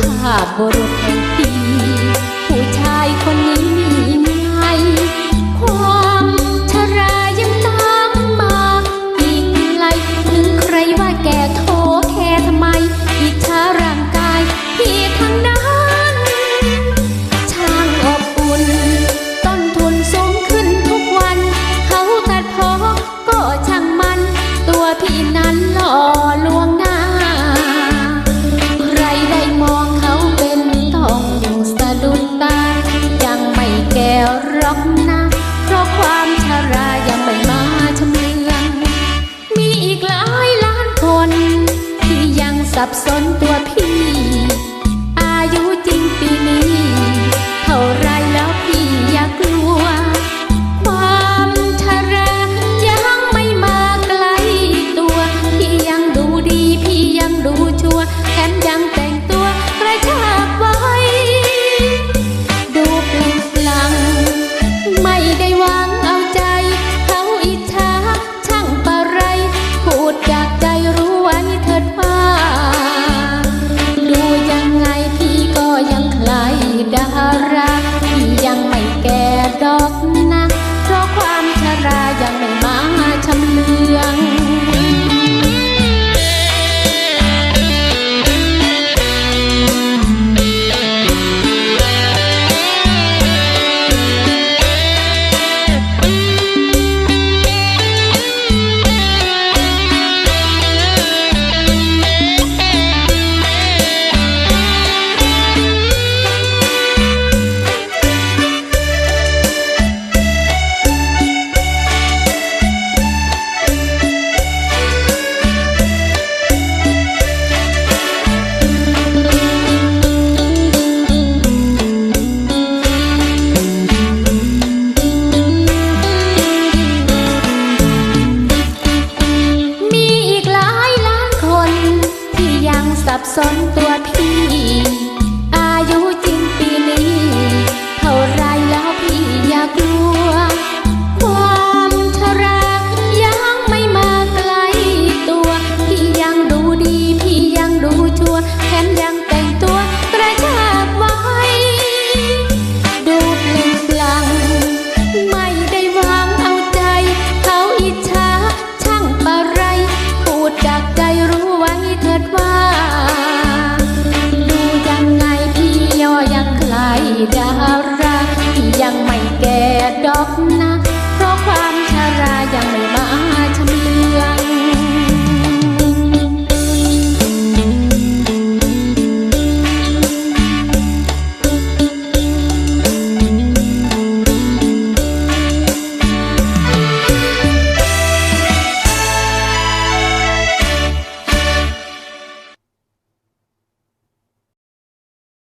ภาพบุรุษแห่งปี ผู้ชายคน ความชารายังไม่มาชำเลือง มีอีกหลายล้านคน ที่ยังสับสนตัว สนตัวพี่ up